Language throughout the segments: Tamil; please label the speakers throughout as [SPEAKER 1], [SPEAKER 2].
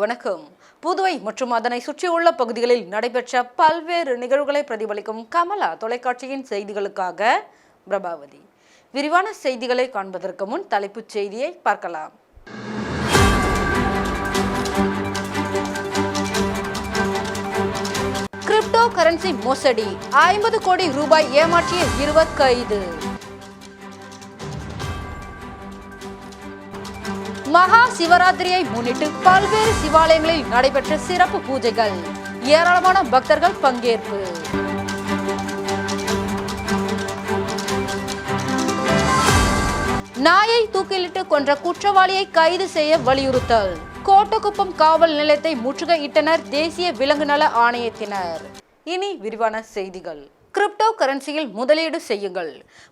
[SPEAKER 1] வணக்கம். புதுவை மற்றும் அதனை சுற்றியுள்ள பகுதிகளில் நடைபெற்ற பல்வேறு நிகழ்வுகளை பிரதிபலிக்கும் கமலா தொலைக்காட்சியின் செய்திகளுக்காக பிரபாவதி. விரிவான செய்திகளை காண்பதற்கு முன் தலைப்புச் செய்தியை பார்க்கலாம். கிரிப்டோ கரன்சி மோசடி. ஐம்பது கோடி ரூபாய் ஏமாற்றிய இருவர் கைது மகா சிவராத்திரியை முன்னிட்டு பல்வேறு சிவாலயங்களில் நடைபெற்ற சிறப்பு பூஜைகள். ஏராளமான பக்தர்கள் பங்கேற்பு. நாயை தூக்கிலிட்டு கொன்ற குற்றவாளியை கைது செய்ய வலியுறுத்தல். கோட்டக்குப்பம் காவல் நிலையத்தை முற்றுகையிட்டனர் தேசிய விலங்கு நல ஆணையத்தினர். இனி விரிவான செய்திகள். கிரிப்டோ கரன்சியில் முதலீடு செய்யுங்கள்.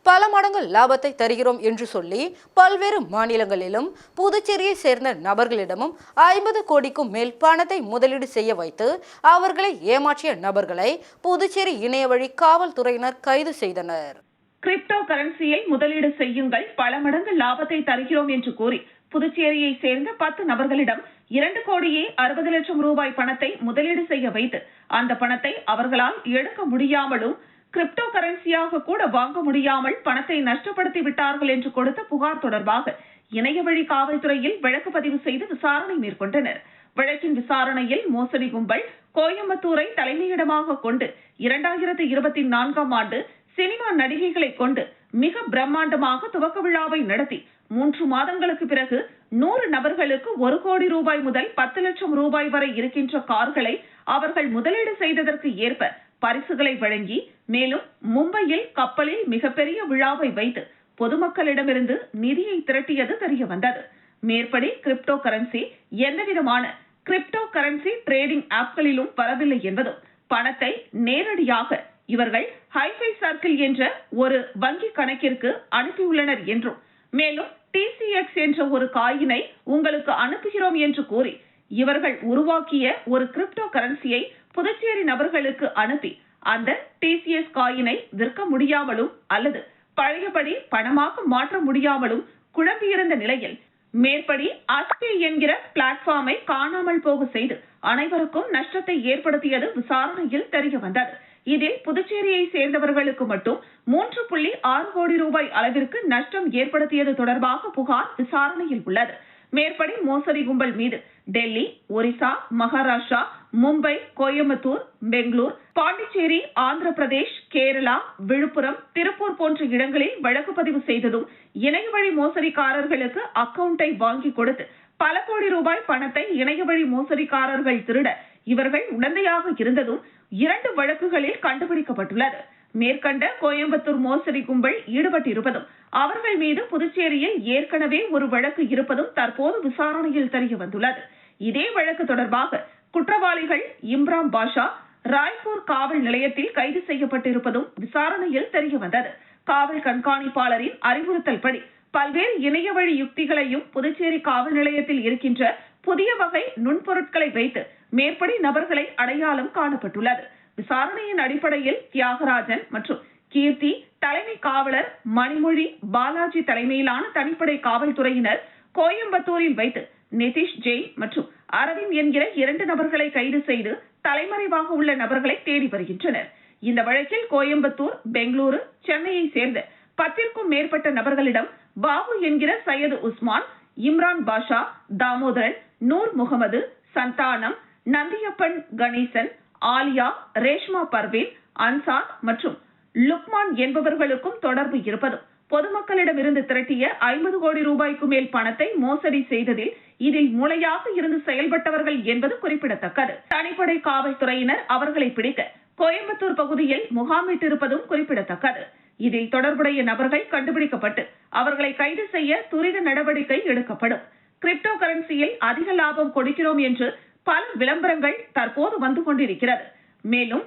[SPEAKER 1] பல மடங்கு லாபத்தை தருகிறோம் என்று சொல்லி பல்வேறு மாநிலங்களிலும் புதுச்சேரியை சேர்ந்த நபர்களிடமும் ஐம்பது கோடிக்கும் மேல் பணத்தை முதலீடு செய்ய வைத்து அவர்களை ஏமாற்றிய நபர்களை புதுச்சேரி இணையவழி காவல்துறையினர் கைது செய்தனர்.
[SPEAKER 2] கிரிப்டோ கரன்சியில் முதலீடு செய்யுங்கள். பல மடங்கு லாபத்தை தருகிறோம் என்று கூறி புதுச்சேரியை சேர்ந்த பத்து நபர்களிடம் இரண்டு கோடியே அறுபது லட்சம் ரூபாய் பணத்தை முதலீடு செய்ய வைத்து அந்த பணத்தை அவர்களால் எடுக்க முடியாமலும் கிரிப்டோ கரன்சியாக கூட வாங்க முடியாமல் பணத்தை நஷ்டப்படுத்தி விட்டார்கள் என்று கொடுத்த புகார் தொடர்பாக இணையவழி காவல்துறையில் வழக்கு பதிவு செய்து விசாரணை மேற்கொண்டனர். வழக்கின் விசாரணையில் மோசடி கும்பல் கோயம்புத்தூரை தலைமையிடமாக கொண்டு இரண்டாயிரத்து இருபத்தி நான்காம் ஆண்டு சினிமா நடிகைகளை கொண்டு மிக பிரம்மாண்டமாக துவக்க விழாவை நடத்தி மூன்று மாதங்களுக்கு பிறகு நூறு நபர்களுக்கு ஒரு கோடி ரூபாய் முதல் பத்து லட்சம் ரூபாய் வரை இருக்கின்ற கார்களை அவர்கள் முதலீடு செய்ததற்கு ஏற்ப பரிசுகளை வழங்கி மேலும் மும்பையில் கப்பலில் மிகப்பெரிய விழாவை வைத்து பொதுமக்களிடமிருந்து நிதியை திரட்டியது தெரிய வந்தது. மேற்படி கிரிப்டோ கரன்சி எந்தவிதமான கிரிப்டோ கரன்சி ட்ரேடிங் ஆப்களிலும் வரவில்லை என்பதும் பணத்தை நேரடியாக இவர்கள் ஹைஃபை சர்க்கிள் என்ற ஒரு வங்கி கணக்கிற்கு அனுப்பியுள்ளனர் என்றும் மேலும் டிசிஎக்ஸ் என்ற ஒரு காயினை உங்களுக்கு அனுப்புகிறோம் என்று கூறி இவர்கள் உருவாக்கிய ஒரு கிரிப்டோ கரன்சியை புதுச்சேரி நபர்களுக்கு அனுப்பி அந்த டிசிஎஸ் காயினை விற்க முடியாமலும் அல்லது பழையபடி பணமாக மாற்ற முடியாமலும் குழம்பியிருந்த நிலையில் மேற்படி அஸ்பே என்கிற பிளாட்ஃபார்மை காணாமல் போக செய்து அனைவருக்கும் நஷ்டத்தை ஏற்படுத்தியது விசாரணையில் தெரிய வந்தது. இதில் புதுச்சேரியை சேர்ந்தவர்களுக்கு மட்டும் மூன்று புள்ளி ஆறு கோடி ரூபாய் அளவிற்கு நஷ்டம் ஏற்படுத்தியது தொடர்பாக புகார் விசாரணையில் உள்ளது. மேற்படி மோசடி கும்பல் மீது டெல்லி ஒரிசா மகாராஷ்டிரா மும்பை கோயம்புத்தூர் பெங்களூர் பாண்டிச்சேரி ஆந்திர பிரதேஷ் கேரளா விழுப்புரம் திருப்பூர் போன்ற இடங்களில் வழக்கு பதிவு செய்ததும் இணைய வழி மோசடிக்காரர்களுக்கு அக்கவுண்டை வாங்கி கொடுத்து பல கோடி ரூபாய் பணத்தை இணைய வழி மோசடிக்காரர்கள் திருட இவர்கள் உடந்தையாக இருந்ததும் இரண்டு வழக்குகளில் கண்டுபிடிக்கப்பட்டுள்ளது. மேற்கண்ட கோயம்புத்தூர் மோசடி கும்பல் ஈடுபட்டிருப்பதும் அவர்கள் மீது புதுச்சேரியில் ஏற்கனவே ஒரு வழக்கு இருப்பதும் தற்போது விசாரணையில் தெரிய வந்துள்ளது. இதே வழக்கு தொடர்பாக குற்றவாளிகள் இம்ரான் பாஷா ராய்ப்பூர் காவல் நிலையத்தில் கைது செய்யப்பட்டிருப்பதும் விசாரணையில் தெரிய வந்தது. காவல் கண்காணிப்பாளரின் அறிவுறுத்தல் படி பல்வேறு இணையவழி யுக்திகளையும் புதுச்சேரி காவல் நிலையத்தில் இருக்கின்ற புதிய வகை நுண்பொருட்களை வைத்து மேற்படி நபர்களை அடையாளம் காணப்பட்டுள்ளது. விசாரணையின் அடிப்படையில் தியாகராஜன் மற்றும் கீர்த்தி தலைமை காவலர் மணிமொழி பாலாஜி தலைமையிலான தனிப்படை காவல்துறையினர் கோயம்புத்தூரில் வைத்து நிதிஷ் ஜெயின் மற்றும் அரவிந்த் என்கிற இரண்டு நபர்களை கைது செய்து தலைமறைவாக உள்ள நபர்களை தேடி வருகின்றனர். இந்த வழக்கில் கோயம்புத்தூர் பெங்களூரு சென்னையை சேர்ந்த பத்திற்கும் மேற்பட்ட நபர்களிடம் பாபு என்கிற சையது உஸ்மான் இம்ரான் பாஷா தாமோதரன் நூர் முகமது சந்தானம் நந்தியப்பன் கணேசன் ஆலியா ரேஷ்மா பர்வீன் அன்சார் மற்றும் லுக்மான் என்பவர்களுக்கும் தொடர்பு இருப்பதும் பொதுமக்களிடமிருந்து திரட்டிய ஐம்பது கோடி ரூபாய்க்கு மேல் பணத்தை மோசடி செய்ததில் இதில் மூளையாக இருந்து செயல்பட்டவர்கள் என்பது குறிப்பிடத்தக்கது. தனிப்படை காவல்துறையினர் அவர்களை பிடிக்க கோயம்புத்தூர் பகுதியில் முகாமிட்டிருப்பதும் குறிப்பிடத்தக்கது. இதில் தொடர்புடைய நபர்கள் கண்டுபிடிக்கப்பட்டு அவர்களை கைது செய்ய துரித நடவடிக்கை எடுக்கப்படும். கிரிப்டோ கரன்சியில் அதிக லாபம் கொடுக்கிறோம் என்று பல விளம்பரங்கள் தற்போது வந்து கொண்டிருக்கிறது. மேலும்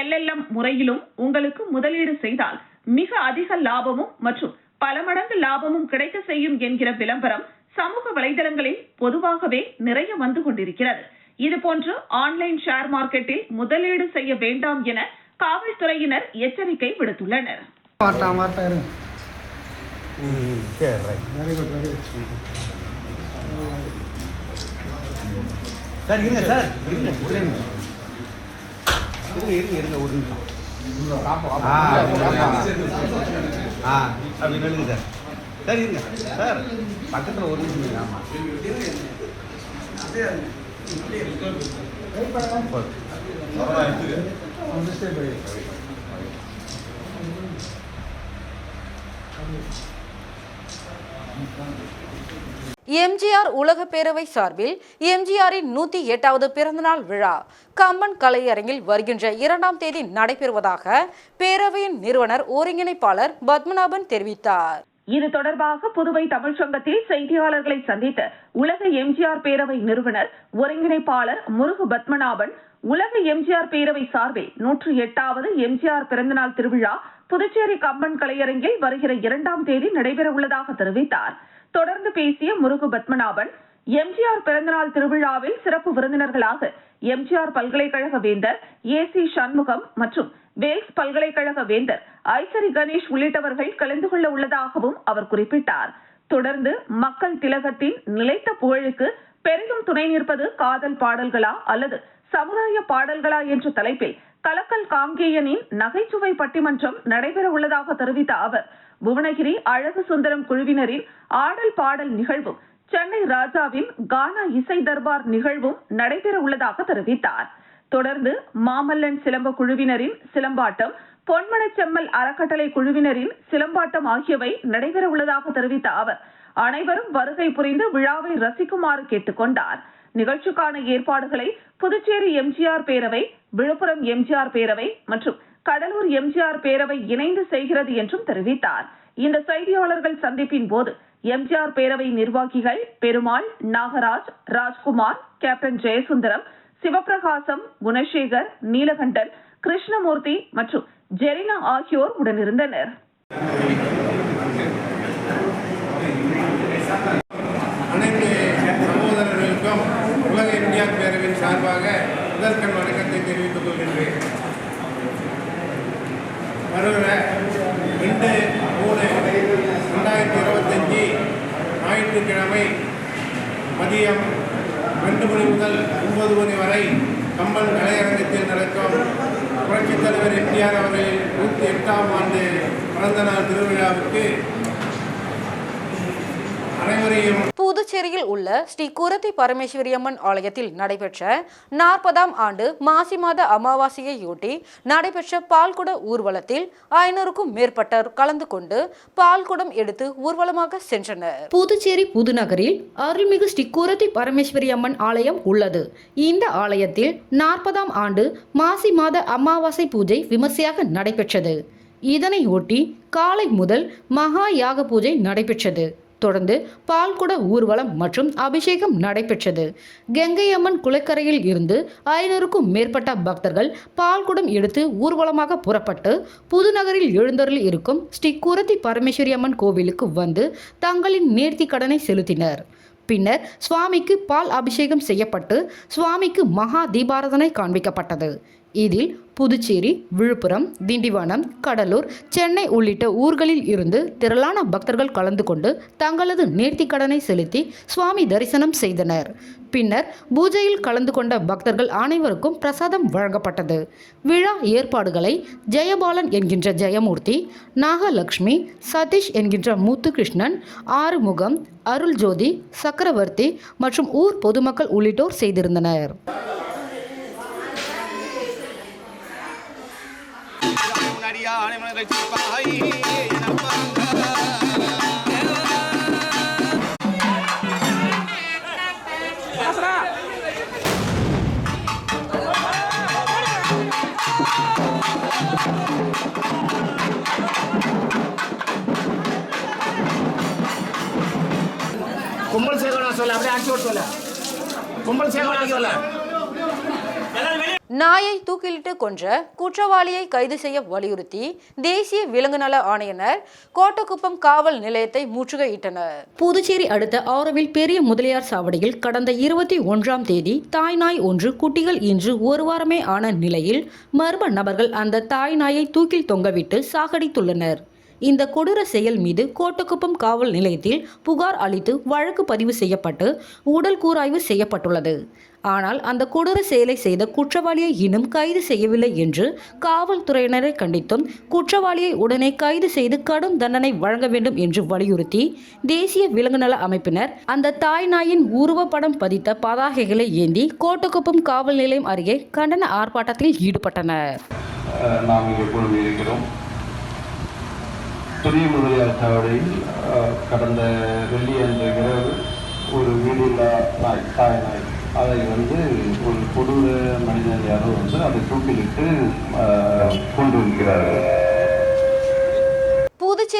[SPEAKER 2] எல்எல்எம் முறையிலும் உங்களுக்கு முதலீடு செய்தால் மிக அதிக லாபமும் மற்றும் பல மடங்கு லாபமும் கிடைக்க செய்யும் என்கிற விளம்பரம் சமூக வலைதளங்களில் பொதுவாகவே நிறைய வந்து கொண்டிருக்கிறது. இதுபோன்று ஆன்லைன் ஷேர் மார்க்கெட்டில் முதலீடு செய்ய வேண்டாம் என காவல்துறையினர் எச்சரிக்கை விடுத்துள்ளனர்.
[SPEAKER 3] Very good very good.
[SPEAKER 4] Sir இருங்க சார். இருங்க. ஒரே நிமிஷம் இருங்க இருங்க இருங்க ஒரு நிமிஷம். ஆ ஆ அப்படி நில்லுங்க சார். சார் இருங்க. சார் பக்கத்தில் ஒரு நிமிஷம்
[SPEAKER 1] எம்ஜிஆர் உலக பேரவை சார்பில் எம்ஜிஆரின் நூத்தி எட்டாவது பிறந்தநாள் விழா கம்பன் கலையரங்கில் வருகின்ற இரண்டாம் தேதி நடைபெறுவதாக பேரவையின் நிறுவனர் ஒருங்கிணைப்பாளர் பத்மநாபன் தெரிவித்தார்.
[SPEAKER 2] இது தொடர்பாக புதுவை தமிழ்ச்சங்கத்தில் செய்தியாளர்களை சந்தித்த உலக எம்ஜிஆர் பேரவை நிறுவனர் ஒருங்கிணைப்பாளர் முருகு பத்மநாபன் உலக எம்ஜிஆர் பேரவை சார்பில் நூற்று எட்டாவது எம்ஜிஆர் பிறந்தநாள் திருவிழா புதுச்சேரி கம்பன் கலையரங்கில் வருகிற இரண்டாம் தேதி நடைபெற உள்ளதாக தெரிவித்தார். தொடர்ந்து பேசிய முருகு பத்மநாபன் எம்ஜிஆர் பிறந்தநாள் திருவிழாவில் சிறப்பு விருந்தினர்களாக எம்ஜிஆர் பல்கலைக்கழக வேந்தர் ஏ சி சண்முகம் மற்றும் வேல்ஸ் பல்கலைக்கழக வேந்தர் ஐசரி கணேஷ் உள்ளிட்டவர்கள் கலந்து கொள்ள உள்ளதாகவும் அவர் குறிப்பிட்டார். தொடர்ந்து மக்கள் திலகத்தின் நிலைத்த புகழுக்கு பெரிதும் துணை நிற்பது காதல் பாடல்களா அல்லது சமுதாய பாடல்களா என்ற தலைப்பில் கலக்கல் காங்கேயனின் நகைச்சுவை பட்டிமன்றம் நடைபெற உள்ளதாக தெரிவித்த அவர் புவனகிரி அழகு சுந்தரம் குழுவினரின் ஆடல் பாடல் நிகழ்வும் சென்னை ராஜாவின் கானா இசை தர்பார் நிகழ்வும் நடைபெற உள்ளதாக தெரிவித்தார். தொடர்ந்து மாமல்லன் சிலம்ப குழுவினரின் சிலம்பாட்டம் பொன்மனச்செம்மல் அறக்கட்டளை குழுவினரின் சிலம்பாட்டம் ஆகியவை நடைபெற உள்ளதாக தெரிவித்த அவர் அனைவரும் வருகை புரிந்து விழாவை ரசிக்குமாறு கேட்டுக்கொண்டார். நிகழ்ச்சிக்கான ஏற்பாடுகளை புதுச்சேரி எம்ஜிஆர் பேரவை விழுப்புரம் எம்ஜிஆர் பேரவை மற்றும் கடலூர் எம்ஜிஆர் பேரவை இணைந்து செய்கிறது என்றும் தெரிவித்தார். இந்த செய்தியாளர்கள் சந்திப்பின் போது எம்ஜிஆர் பேரவை நிர்வாகிகள் பெருமாள் நாகராஜ் ராஜ்குமார் கேப்டன் ஜெயசுந்தரம் சிவபிரகாசம் குணசேகர் நீலகண்டன் கிருஷ்ணமூர்த்தி மற்றும் ஜெரினா ஆகியோர் உடனிருந்தனர்.
[SPEAKER 3] அனைத்து சகோதரர்களுக்கும் உலக இந்தியார் பேரவையின் சார்பாக முதற்கண் வணக்கத்தை தெரிவித்துக் கொள்கின்றேன். வருகிற ரெண்டு மூணு ரெண்டாயிரத்தி இருபத்தஞ்சி ஞாயிற்றுக்கிழமை மதியம் ரெண்டு மணி முதல் ஒன்பது மணி வரை கம்பன் கலையரங்கத்தில் நடக்கும் புரட்சித் தலைவர் எம்ஜிஆர் அவர்களின் நூற்றி எட்டாம் ஆண்டு பிறந்தநாள் திருவிழாவுக்கு அனைவரையும்
[SPEAKER 1] புதுச்சேரியில் உள்ள ஸ்ரீ குரத்தி பரமேஸ்வரி அம்மன் ஆலயத்தில் நடைபெற்ற நாற்பதாம் ஆண்டு மாசி மாத அமாவாசையையொட்டி நடைபெற்ற பால்குட ஊர்வலத்தில் ஐநூறுக்கும் மேற்பட்டோர் கலந்து கொண்டு பால்குடம் எடுத்து ஊர்வலமாக சென்றனர். புதுச்சேரி புதுநகரில் அருள்மிகு ஸ்ரீ குரத்தி பரமேஸ்வரி அம்மன் ஆலயம் உள்ளது. இந்த ஆலயத்தில் நாற்பதாம் ஆண்டு மாசி மாத அமாவாசை பூஜை விமர்சையாக நடைபெற்றது. இதனையொட்டி காலை முதல் மகா யாக பூஜை நடைபெற்றது. தொடர்ந்து பால்குட ஊர்வலம் மற்றும் அபிஷேகம் நடைபெற்றது. கங்கையம்மன் குளக்கரையில் இருந்து ஐநூறுக்கும் மேற்பட்ட பக்தர்கள் பால்குடம் எடுத்து ஊர்வலமாக புறப்பட்டு புதுநகரில் எழுந்தருளில் இருக்கும் ஸ்ரீ குரத்தி பரமேஸ்வரி அம்மன் கோவிலுக்கு வந்து தங்களின் நேர்த்தி கடனை செலுத்தினர். பின்னர் சுவாமிக்கு பால் அபிஷேகம் செய்யப்பட்டு சுவாமிக்கு மகா தீபாரதனை காண்பிக்கப்பட்டது. இதில் புதுச்சேரி விழுப்புரம் திண்டிவனம் கடலூர் சென்னை உள்ளிட்ட ஊர்களில் இருந்து திரளான பக்தர்கள் கலந்து கொண்டு தங்களது நேர்த்திக்கடனை செலுத்தி சுவாமி தரிசனம் செய்தனர். பின்னர் பூஜையில் கலந்து கொண்ட பக்தர்கள் அனைவருக்கும் பிரசாதம் வழங்கப்பட்டது. விழா ஏற்பாடுகளை ஜெயபாலன் என்கின்ற ஜெயமூர்த்தி நாகலக்ஷ்மி சதீஷ் என்கின்ற முத்துகிருஷ்ணன் ஆறுமுகம் அருள்ஜோதி சக்கரவர்த்தி மற்றும் ஊர் பொதுமக்கள் உள்ளிட்டோர் செய்திருந்தனர்.
[SPEAKER 5] கும்பல் சேர்க்கணும் சொல்ல அப்படியே ஆக்கி விட்டு சொல்ல. கும்பல் சேர்க்கணும் சொல்ல.
[SPEAKER 1] நாயை தூக்கிலிட்டு கொன்ற குற்றவாளியை கைது செய்ய வலியுறுத்தி தேசிய விலங்கு நல ஆணையினர் கோட்டக்குப்பம் காவல் நிலையத்தை முற்றுகையிட்டனர். புதுச்சேரி அடுத்த ஆரோவில் பெரிய முதலியார் சாவடியில் கடந்த இருபத்தி ஒன்றாம் தேதி தாய் நாய் ஒன்று குட்டிகள் இன்று ஒரு வாரமே ஆன நிலையில் மர்ம நபர்கள் அந்த தாய் நாயை தூக்கில் தொங்கவிட்டு சாகடித்துள்ளனர். இந்த கொடூர செயல் மீது கோட்டக்குப்பம் காவல் நிலையத்தில் புகார் அளித்து வழக்கு பதிவு செய்யப்பட்டு உடல் கூராய்வு செய்யப்பட்டுள்ளது. ஆனால் அந்த கொடூர செயலை செய்த குற்றவாளியை இன்னும் கைது செய்யவில்லை என்று காவல்துறையினரை கண்டித்தும் குற்றவாளியை உடனே கைது செய்து கடும் தண்டனை வழங்க வேண்டும் என்று வலியுறுத்தி தேசிய விலங்கு நல அமைப்பினர் அந்த தாய் நாயின் உருவப்படம் பதித்த பதாகைகளை ஏந்தி கோட்டக்குப்பம் காவல் நிலையம் அருகே கண்டன ஆர்ப்பாட்டத்தில் ஈடுபட்டனர்.
[SPEAKER 6] நாம் இங்கே பெரிய முதலியார் சாவடியில் இரவு ஒரு வீடில்லா நாய் தாய் நாய் அதை வந்து ஒரு கொடூர மனிதர் யாரோ வந்து அதை தூக்கிலிட்டு கொண்டு வைக்கிறார்கள்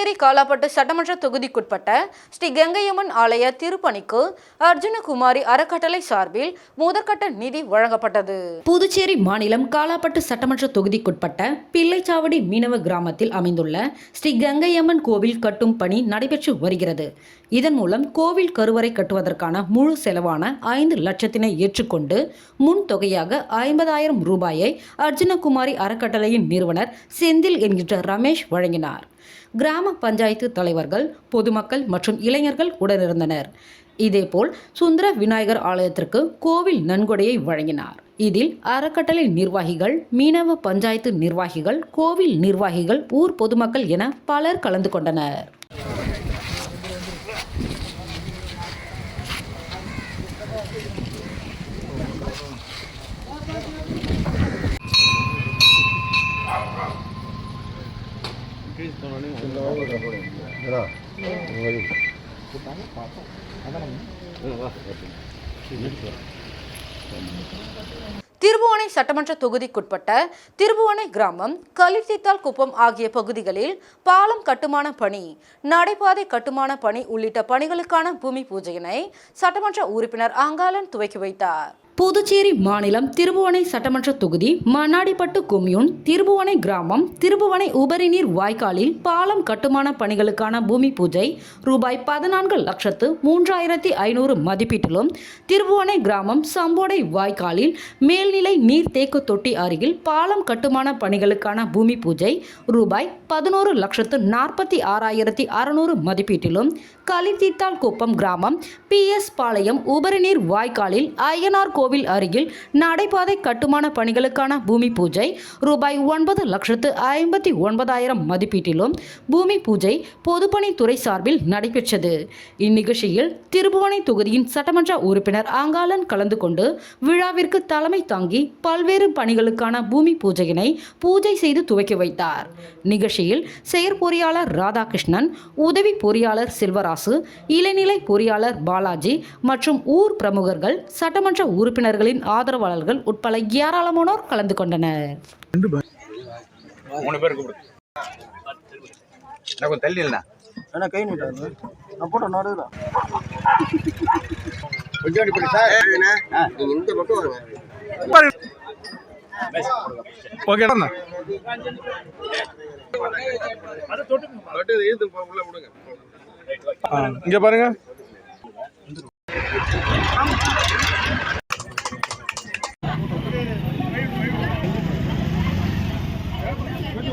[SPEAKER 1] புதுச்சேரி காலாப்பட்டு சட்டமன்ற தொகுதிக்குட்பட்ட ஸ்ரீ கங்கையம்மன் ஆலய திருப்பணிக்கு அர்ஜுனகுமாரி அறக்கட்டளை சார்பில் முதற்கட்ட நிதி வழங்கப்பட்டது. புதுச்சேரி மாநிலம் காலாப்பட்டு சட்டமன்ற தொகுதிக்குட்பட்ட பிள்ளைச்சாவடி மீனவ கிராமத்தில் அமைந்துள்ள ஸ்ரீ கங்கையம்மன் கோவில் கட்டும் பணி நடைபெற்று வருகிறது. இதன் மூலம் கோவில் கருவறை கட்டுவதற்கான முழு செலவான ஐந்து லட்சத்தினை ஏற்றுக்கொண்டு முன் தொகையாக ஐம்பதாயிரம் ரூபாயை அர்ஜுனகுமாரி அறக்கட்டளையின் நிறுவனர் செந்தில் என்கின்ற ரமேஷ் வழங்கினார். கிராம பஞ்சாயத்து தலைவர்கள் பொதுமக்கள் மற்றும் இளைஞர்கள் உடனிருந்தனர். இதேபோல் சுந்தர விநாயகர் ஆலயத்திற்கு கோவில் நன்கொடையை வழங்கினார். இதில் அறக்கட்டளை நிர்வாகிகள் மீனவ பஞ்சாயத்து நிர்வாகிகள் கோவில் நிர்வாகிகள் ஊர் பொதுமக்கள் என பலர் கலந்து கொண்டனர். திருபுவனை சட்டமன்ற தொகுதிக்குட்பட்ட திருபுவனை கிராமம் கலித்தித்தால் குப்பம் ஆகிய பகுதிகளில் பாலம் கட்டுமான பணி நடைபாதை கட்டுமான பணி உள்ளிட்ட பணிகளுக்கான பூமி பூஜையினை சட்டமன்ற உறுப்பினர் அங்காலன் துவக்கி வைத்தார். புதுச்சேரி மாநிலம் திருபுவனை சட்டமன்ற தொகுதி மண்ணாடிப்பட்டு கொம்யூன் திருபுவனை கிராமம் திருபுவனை உபரிநீர் வாய்க்காலில் பாலம் கட்டுமான பணிகளுக்கான பூமி பூஜை ரூபாய் பதினான்கு லட்சத்து மூன்றாயிரத்தி ஐநூறு மதிப்பீட்டிலும் திருபுவனை கிராமம் சம்போடை வாய்க்காலில் மேல்நிலை நீர்த்தேக்க தொட்டி அருகில் பாலம் கட்டுமான பணிகளுக்கான பூமி பூஜை ரூபாய் பதினோரு லட்சத்து நாற்பத்தி ஆறாயிரத்தி அறுநூறு மதிப்பீட்டிலும் களித்தீத்தால் குப்பம் கிராமம் பி எஸ் பாளையம் உபரிநீர் வாய்க்காலில் ஐயனார் கோவில் அருகில் நடைபாதை கட்டுமான பணிகளுக்கான பூமி பூஜை ரூபாய் ஒன்பது லட்சத்து ஐம்பத்தி ஒன்பதாயிரம் மதிப்பீட்டிலும் பூமி பூஜை பொதுப்பணித்துறை சார்பில் நடைபெற்றது. இந்நிகழ்ச்சியில் திருபுவனை தொகுதியின் சட்டமன்ற உறுப்பினர் ஆங்காளன் கலந்து கொண்டு விழாவிற்கு தலைமை தாங்கி பல்வேறு பணிகளுக்கான பூமி பூஜையினை பூஜை செய்து துவக்கி வைத்தார். நிகழ்ச்சியில் செயற்பொறியாளர் ராதாகிருஷ்ணன் உதவி பொறியாளர் செல்வராசு இளநிலை பொறியாளர் பாலாஜி மற்றும் ஊர் பிரமுகர்கள் சட்டமன்ற உறுப்பினர்களின் ஆதரவாளர்கள் உட்பட ஏராளமானோர் கலந்து கொண்டனர்.
[SPEAKER 7] மூணு பேர் கூப்பிடு. தள்ளி இல்லைண்ணா.
[SPEAKER 4] கை நீட்டாரு நான் போட்ட நடுவில்
[SPEAKER 7] கொஞ்சம் இப்படி சார். இந்த பக்கம் வாங்க.
[SPEAKER 3] இங்க பாருங்க.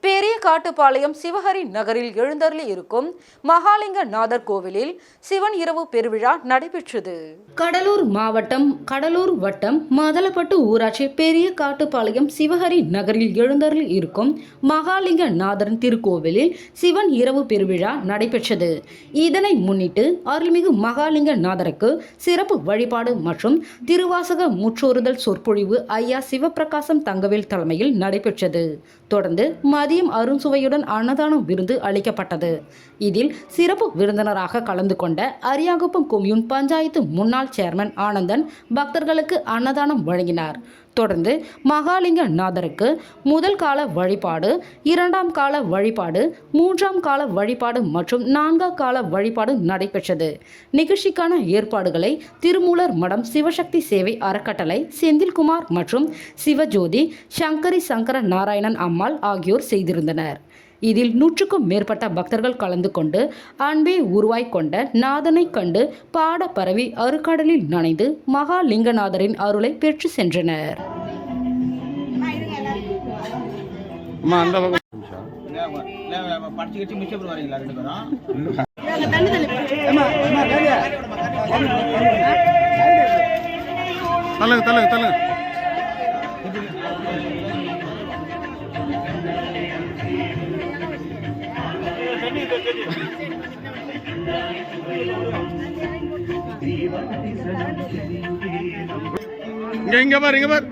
[SPEAKER 1] பெரிய காட்டுப்பாளையம் சிவஹரி நகரில் எழுந்தருளி இருக்கும் மகாலிங்க நாதர் கோவிலில் சிவன் இரவு பெருவிழா நடைபெற்றது. கடலூர் மாவட்டம் கடலூர் வட்டம் மதலப்பட்டு ஊராட்சி பெரிய காட்டுப்பாளையம் சிவஹரி நகரில் எழுந்தருளி இருக்கும் மகாலிங்க நாதரன் திருக்கோவிலில் சிவன் இரவு பெருவிழா நடைபெற்றது. இதனை முன்னிட்டு அருள்மிகு மகாலிங்க நாதருக்கு சிறப்பு வழிபாடு மற்றும் திருவாசக முற்றோறுதல் சொற்பொழிவு ஐயா சிவபிரகாசம் தங்கவேல் தலைமையில் நடைபெற்றது. தொடர்ந்து மதியம் அருண்சுவையுடன் அன்னதானம் விருந்து அளிக்கப்பட்டது. இதில் சிறப்பு விருந்தினராக கலந்து கொண்ட அரியாங்குப்பம் கொம்யூன் பஞ்சாயத்து முன்னாள் சேர்மன் ஆனந்தன் பக்தர்களுக்கு அன்னதானம் வழங்கினார். தொடர்ந்து மகாலிங்க நாதருக்கு முதல் கால வழிபாடு இரண்டாம் கால வழிபாடு மூன்றாம் கால வழிபாடு மற்றும் நான்காம் கால வழிபாடு நடைபெற்றது. நிகழ்ச்சிக்கான ஏற்பாடுகளை திருமூலர் மடம் சிவசக்தி சேவை அறக்கட்டளை செந்தில்குமார் மற்றும் சிவஜோதி சங்கரி சங்கர நாராயணன் அம்மாள் ஆகியோர் செய்திருந்தனர். இதில் நூற்றுக்கும் மேற்பட்ட பக்தர்கள் கலந்து கொண்டு அன்பே உருவாய் கொண்ட நாதனை கண்டு பாட பரவி அருக்கடலில் நனைந்து மகாலிங்கநாதரின் அருளை பெற்று சென்றனர்.
[SPEAKER 4] படிச்சு கட்டி வரீங்களா ரெண்டு பேரும்
[SPEAKER 3] தள்ளுங்க தள்ளுங்க. இங்க இங்க பாரு இங்க பாரு.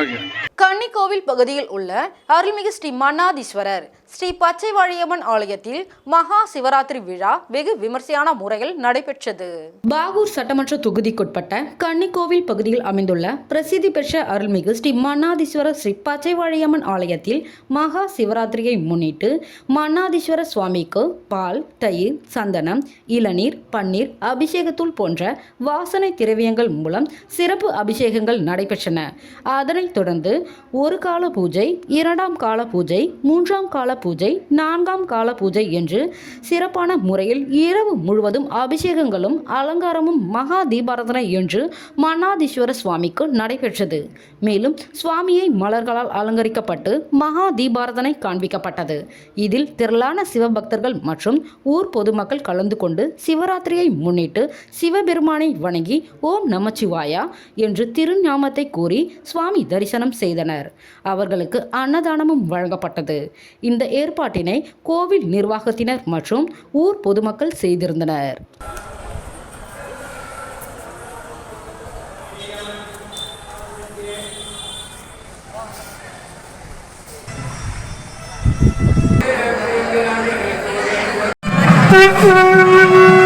[SPEAKER 3] ஓகே
[SPEAKER 1] கன்னிக்கோவில் பகுதியில் உள்ள அருள்மிகு ஸ்ரீ மன்னாதீஸ்வரர். ஸ்ரீ பச்சை வாழியம்மன் ஆலயத்தில் மகா சிவராத்திரி விழா வெகு விமர்சையான முறையில் நடைபெற்றது. பாகூர் சட்டமன்ற தொகுதிக்குட்பட்ட கன்னிக்கோவில் பகுதியில் அமைந்துள்ள பிரசித்தி பெற்ற அருள்மிகு ஸ்ரீ மன்னாதீஸ்வரர் ஸ்ரீ பச்சை வாழியம்மன் ஆலயத்தில் மகா சிவராத்திரியை முன்னிட்டு மன்னாதீஸ்வர சுவாமிக்கு பால் தயிர் சந்தனம் இளநீர் பன்னீர் அபிஷேகத்தூள் போன்ற வாசனை திரவியங்கள் மூலம் சிறப்பு அபிஷேகங்கள் நடைபெற்றன. அதனைத் தொடர்ந்து ஒரு கால பூஜை இரண்டாம் கால பூஜை மூன்றாம் கால பூஜை நான்காம் கால பூஜை என்று சிறப்பான முறையில் இரவு முழுவதும் அபிஷேகங்களும் அலங்காரமும் மகா தீபாரதனை என்று மன்னாதீஸ்வர சுவாமிக்கு நடைபெற்றது. மேலும் சுவாமியை மலர்களால் அலங்கரிக்கப்பட்டு மகா தீபாரதனை காண்பிக்கப்பட்டது. இதில் திரளான சிவபக்தர்கள் மற்றும் ஊர் பொதுமக்கள் கலந்து கொண்டு சிவராத்திரியை முன்னிட்டு சிவபெருமானை வணங்கி ஓம் நமச்சிவாயா என்று திருநாமத்தை கூறி சுவாமி தரிசனம் செய்தனர். அவர்களுக்கு அன்னதானமும் வழங்கப்பட்டது. இந்த ஏற்பாட்டினை கோவில் நிர்வாகத்தினர் மற்றும் ஊர் பொதுமக்கள் செய்திருந்தனர்.
[SPEAKER 7] நீங்க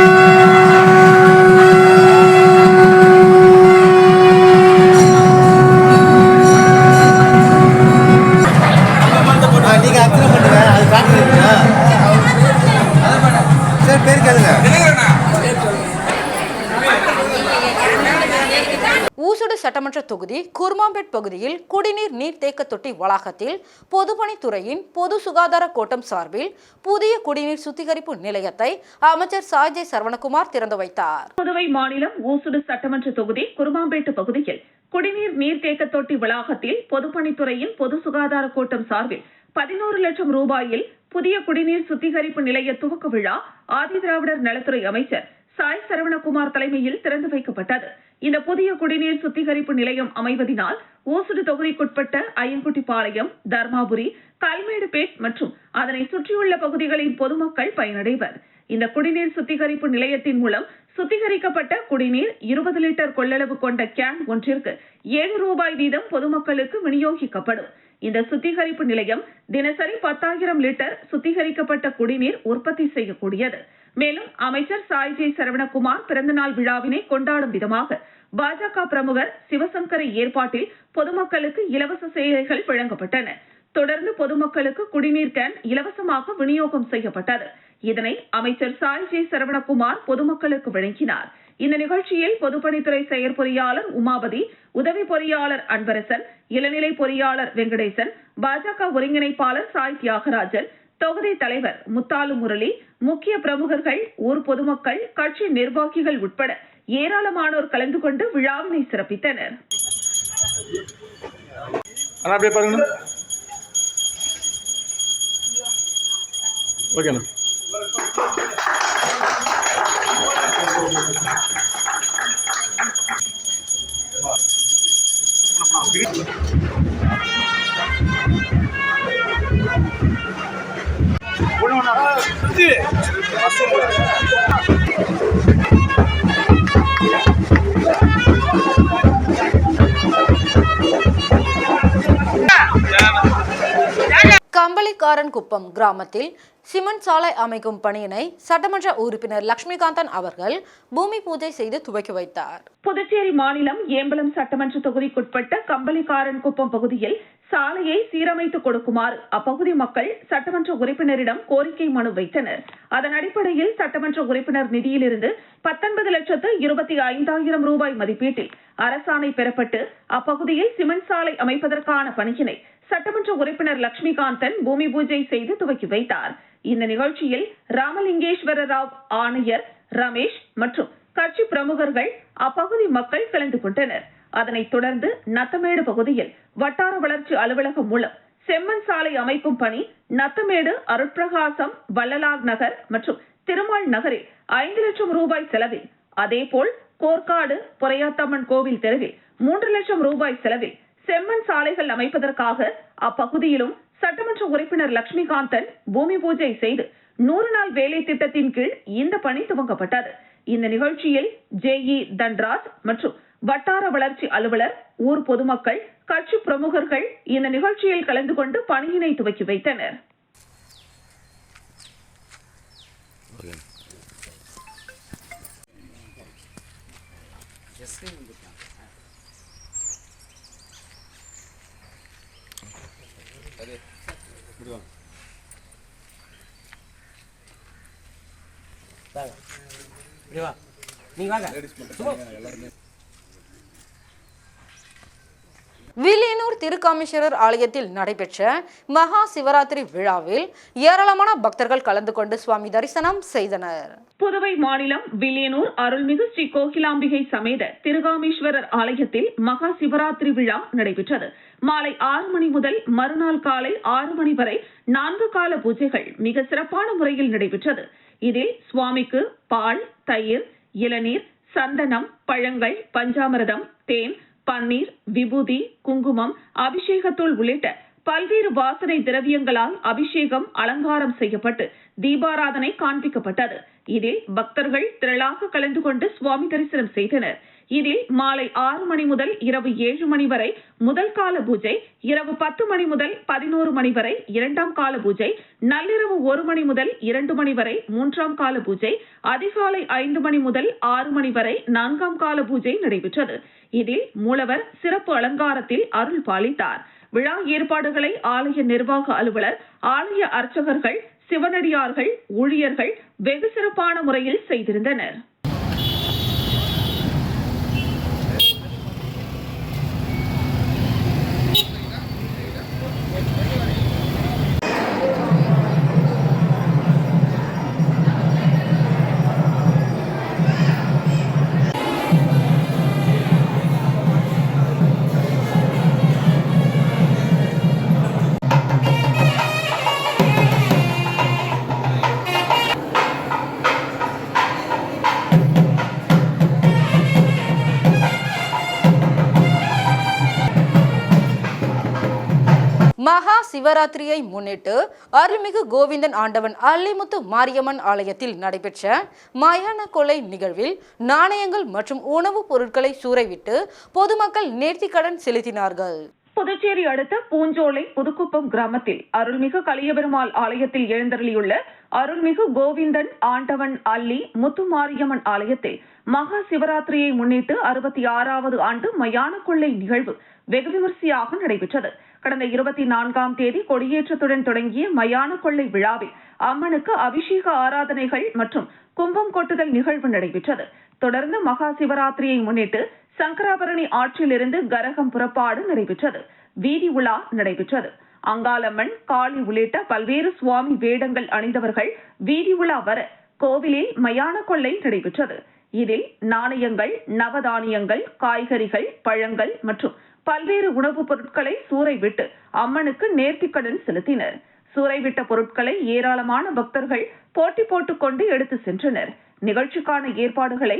[SPEAKER 1] தொட்டி வளாகத்தில் பொதுப்பணித்துறையின் பொது சுகாதார கோட்டம் சார்பில் புதிய குடிநீர் சுத்திகரிப்பு நிலையத்தை அமைச்சர் சாஜே சரவணகுமார் திறந்து வைத்தார்.
[SPEAKER 2] புதுவை மாநிலம் ஓசுடு சட்டமன்ற தொகுதி குருமாம்பேட்டு பகுதியில் குடிநீர் நீர்த்தேக்க தொட்டி வளாகத்தில் பொதுப்பணித்துறையின் பொது சுகாதார கோட்டம் சார்பில் பதினோரு லட்சம் ரூபாயில் புதிய குடிநீர் சுத்திகரிப்பு நிலைய துவக்க விழா ஆதிதிராவிடர் நலத்துறை அமைச்சர் சாய் சரவணகுமார் தலைமையில் திறந்து வைக்கப்பட்டது. இந்த புதிய குடிநீர் சுத்திகரிப்பு நிலையம் அமைவதினால் ஊசுடு தொகுதிக்குட்பட்ட ஐயங்குட்டிப்பாளையம் தர்மாபுரி கல்மேடுபேட் மற்றும் அதனை சுற்றியுள்ள பகுதிகளின் பொதுமக்கள் பயனடைவர். இந்த குடிநீர் சுத்திகரிப்பு நிலையத்தின் மூலம் சுத்திகரிக்கப்பட்ட குடிநீர் இருபது லிட்டர் கொள்ளளவு கொண்ட கேன் ஒன்றிற்கு ஏழு ரூபாய் வீதம் பொதுமக்களுக்கு விநியோகிக்கப்படும். இந்த சுத்திகரிப்பு நிலையம் தினசரி பத்தாயிரம் லிட்டர் சுத்திகரிக்கப்பட்ட குடிநீர் உற்பத்தி செய்யக்கூடியது. மேலும் அமைச்சர் சாய்ஜி சரவணகுமார் பிறந்தநாள் விழாவினை கொண்டாடும் விதமாக பாஜக பிரமுகர் சிவசங்கரை ஏற்பாட்டில் பொதுமக்களுக்கு இலவச சேவைகள் வழங்கப்பட்டன. தொடர்ந்து பொதுமக்களுக்கு குடிநீர் கேன் இலவசமாக விநியோகம் செய்யப்பட்டது. இதனை அமைச்சர் சாய் ஜே சரவணகுமார் பொதுமக்களுக்கு வழங்கினார். இந்த நிகழ்ச்சியில் பொதுப்பணித்துறை செயற்பொறியாளர் உமாபதி உதவி பொறியாளர் அன்பரசன் இளநிலை பொறியாளர் வெங்கடேசன் பாஜக ஒருங்கிணைப்பாளர் சாய் தியாகராஜன் தொகுதி தலைவர் முத்தாலு முரளி முக்கிய பிரமுகர்கள் ஊர் பொதுமக்கள் கட்சி நிர்வாகிகள் உட்பட ஏராளமானோர் கலந்து கொண்டு விழாவினை சிறப்பித்தனர்.
[SPEAKER 3] அண்ணா அப்படியே கம்பளிக்காரன்குப்பம்
[SPEAKER 1] கம்பளிக்காரன் குப்பம் கிராமத்தில் சிமெண்ட் சாலை அமைக்கும் பணியினை சட்டமன்ற உறுப்பினர் லட்சுமிகாந்தன் அவர்கள் பூமி பூஜை செய்து துவக்கி வைத்தார்.
[SPEAKER 2] புதுச்சேரி மாநிலம் ஏம்பலம் சட்டமன்ற தொகுதிக்குட்பட்ட கம்பளிக்காரன் குப்பம் பகுதியில் சாலையை சீரமைத்து கொடுக்குமாறு அப்பகுதி மக்கள் சட்டமன்ற உறுப்பினரிடம் கோரிக்கை மனு வைத்தனர். அதன் அடிப்படையில் சட்டமன்ற உறுப்பினர் நிதியிலிருந்து பத்தொன்பது லட்சத்து இருபத்தி ஐந்தாயிரம் ரூபாய் மதிப்பீட்டில் அரசாணை பெறப்பட்டு அப்பகுதியில் சிமெண்ட் சாலை அமைப்பதற்கான பணியினை சட்டமன்ற உறுப்பினர் லட்சுமிகாந்தன் பூமி பூஜை செய்து துவக்கி வைத்தார். இந்த நிகழ்ச்சியில் ராமலிங்கேஸ்வர ராவ் ஆணையர் ரமேஷ் மற்றும் கட்சி பிரமுகர்கள் அப்பகுதி மக்கள் கலந்து கொண்டனர். அதனைத் தொடர்ந்து நத்தமேடு பகுதியில் வட்டார வளர்ச்சி அலுவலகம் மூலம் செம்மண் சாலை அமைக்கும் பணி நத்தமேடு அருட்பிரகாசம் வள்ளலார் நகர் மற்றும் திருமால் நகரில் ஐந்து லட்சம் ரூபாய் செலவில் அதேபோல் கோர்க்காடு பொறையாத்தம்மன் கோவில் தெருவில் மூன்று லட்சம் ரூபாய் செலவில் செம்மண் சாலைகள் அமைப்பதற்காக அப்பகுதியிலும் சட்டமன்ற உறுப்பினர் லட்சுமிகாந்தன் பூமி பூஜை செய்து நூறு நாள் வேலை திட்டத்தின் கீழ் இந்த பணி துவங்கப்பட்டது. இந்த நிகழ்ச்சியில் ஜேஇ தன்ராஜ் மற்றும் வட்டார வளர்ச்சி அலுவலர் ஊர் பொதுமக்கள் கட்சி பிரமுகர்கள் இந்த நிகழ்ச்சியில் கலந்து கொண்டு பணியினை துவக்கி வைத்தனர்.
[SPEAKER 5] நீங்க வாங்க சும்மா
[SPEAKER 1] வில்லியனூர் திருக்காமீஸ்வரர் ஆலயத்தில் நடைபெற்ற மகா சிவராத்திரி விழாவில் ஏராளமான பக்தர்கள் கலந்து கொண்டு சுவாமி தரிசனம் செய்தனர்.
[SPEAKER 2] புதுவை மாநிலம் வில்லியனூர் அருள்மிகு ஸ்ரீ கோகிலாம்பிகை சமேத திருகாமேஸ்வரர் ஆலயத்தில் மகா சிவராத்திரி விழா நடைபெற்றது. மாலை ஆறு மணி முதல் மறுநாள் காலை ஆறு மணி வரை நான்கு கால பூஜைகள் மிக சிறப்பான முறையில் நடைபெற்றது. இதில் சுவாமிக்கு பால் தயிர் இளநீர் சந்தனம் பழங்கள் பஞ்சாமிரதம் தேன் பன்னீர் விபூதி குங்குமம் அபிஷேகத்தூள் உள்ளிட்ட பல்வேறு வாசனை திரவியங்களால் அபிஷேகம் அலங்காரம் செய்யப்பட்டு தீபாராதனை காண்பிக்கப்பட்டது. இதில் பக்தர்கள் திரளாக கலந்து கொண்டு சுவாமி தரிசனம் செய்தனர். இதில் மாலை ஆறு மணி முதல் இரவு ஏழு மணி வரை முதல் கால பூஜை இரவு பத்து மணி முதல் பதினோரு மணி வரை இரண்டாம் கால பூஜை நள்ளிரவு ஒரு மணி முதல் இரண்டு மணி வரை மூன்றாம் கால பூஜை அதிகாலை ஐந்து மணி முதல் ஆறு மணி வரை நான்காம் கால பூஜை நடைபெற்றது. இதில் மூலவர் சிறப்பு அலங்காரத்தில் அருள் பாலித்தார். விழா ஏற்பாடுகளை ஆலய நிர்வாக அலுவலர் ஆலய அர்ச்சகர்கள் சிவனடியார்கள் ஊழியர்கள் வெகு சிறப்பான முறையில் செய்திருந்தனர்.
[SPEAKER 1] சிவராத்திரியை முன்னிட்டு அருள்மிகு கோவிந்தன் ஆண்டவன் அல்லிமுத்து மாரியம்மன் ஆலயத்தில் நடைபெற்ற மயான கொலை நிகழ்வில் நாணயங்கள் மற்றும் உணவுப் பொருட்களை சூறைவிட்டு பொதுமக்கள் நேர்த்திக்கடன் செலுத்தினார்கள்.
[SPEAKER 2] புதுச்சேரி அடுத்த பூஞ்சோலை புதுக்குப்பம் கிராமத்தில் அருள்மிகு கலியபெருமாள் ஆலயத்தில் எழுந்தருளியுள்ள அருள்மிகு கோவிந்தன் ஆண்டவன் அல்லி முத்துமாரியம்மன் ஆலயத்தில் மகா சிவராத்திரியை முன்னிட்டு அறுபத்தி ஆறாவது ஆண்டு மயான கொள்ளை நிகழ்வு வெகு விமர்சையாக நடைபெற்றது. கடந்த இருபத்தி நான்காம் தேதி கொடியேற்றத்துடன் தொடங்கிய மயான கொள்ளை விழாவில் அம்மனுக்கு அபிஷேக ஆராதனைகள் மற்றும் கும்பம் கொட்டுதல் நிகழ்வு நடைபெற்றது. தொடர்ந்து மகா சிவராத்திரியை முன்னிட்டு சங்கராபரணி ஆற்றிலிருந்து கரகம் புறப்பாடு நடைபெற்றது. வீதி உலா நடைபெற்றது. அங்காளம்மன் காளி உள்ளிட்ட பல்வேறு சுவாமி வேடங்கள் அணிந்தவர்கள் வீதி உலா வர கோவிலில் மயான கொள்ளை நடைபெற்றது. இதில் நாணயங்கள் நவதானியங்கள் காய்கறிகள் பழங்கள் மற்றும் பல்வேறு உணவுப் பொருட்களை சூறைவிட்டு அம்மனுக்கு நேர்த்திக்கடன் செலுத்தினர். சூறைவிட்ட பொருட்களை ஏராளமான பக்தர்கள் போட்டி போட்டுக்கொண்டு எடுத்து சென்றனர். நிகழ்ச்சிக்கான ஏற்பாடுகளை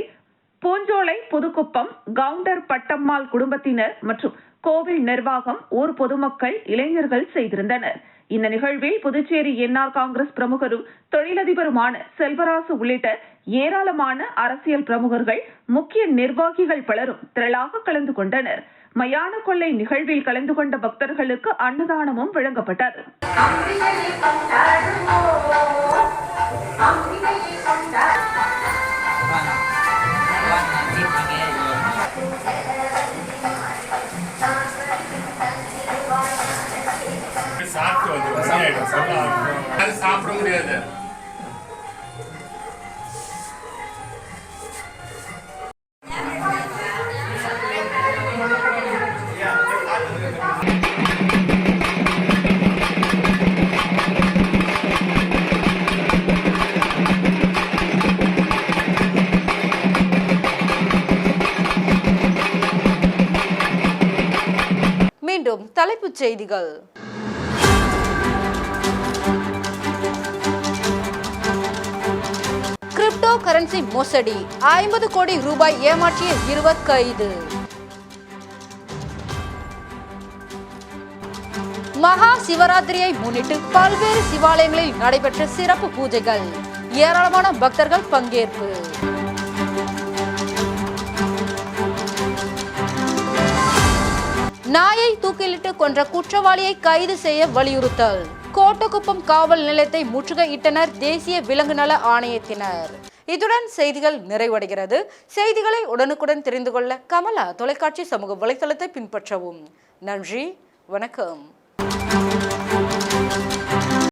[SPEAKER 2] பூஞ்சோலை புதுக்குப்பம் கவுண்டர் பட்டம்மாள் குடும்பத்தினர் மற்றும் கோவில் நிர்வாகம் ஊர் பொதுமக்கள் இளைஞர்கள் செய்திருந்தனர். இந்த நிகழ்வில் புதுச்சேரி என்ஆர் காங்கிரஸ் பிரமுகரும் தொழிலதிபருமான செல்வராசு உள்ளிட்ட ஏராளமான அரசியல் பிரமுகர்கள் முக்கிய நிர்வாகிகள் பலரும் திரளாக கலந்து கொண்டனர். மயான கொள்ளை நிகழ்வில் கலந்து கொண்ட பக்தர்களுக்கு அன்னதானமும் வழங்கப்பட்டது.
[SPEAKER 3] சாப்பிட முடியாது.
[SPEAKER 1] மீண்டும் தலைப்புச் செய்திகள். கிரிப்டோ கரன்சி மோசடி. ஐம்பது கோடி ரூபாய் ஏமாற்றிய இருவர் கைது. மகா சிவராத்திரியை முன்னிட்டு பல்வேறு சிவாலயங்களில் நடைபெற்ற சிறப்பு பூஜைகள். ஏராளமான பக்தர்கள் பங்கேற்பு. நாயை தூக்கிலிட்டு கொன்ற குற்றவாளியை கைது செய்ய வலியுறுத்தல். கோட்டக்குப்பம் காவல் நிலையத்தை முற்றுகையிட்டனர் தேசிய விலங்கு நல ஆணையத்தினர். இத்துடன் செய்திகள் நிறைவடைகிறது. செய்திகளை உடனுக்குடன் தெரிந்து கொள்ள கமலா தொலைக்காட்சி சமூக வலைத்தளத்தை பின்பற்றவும். நன்றி வணக்கம்.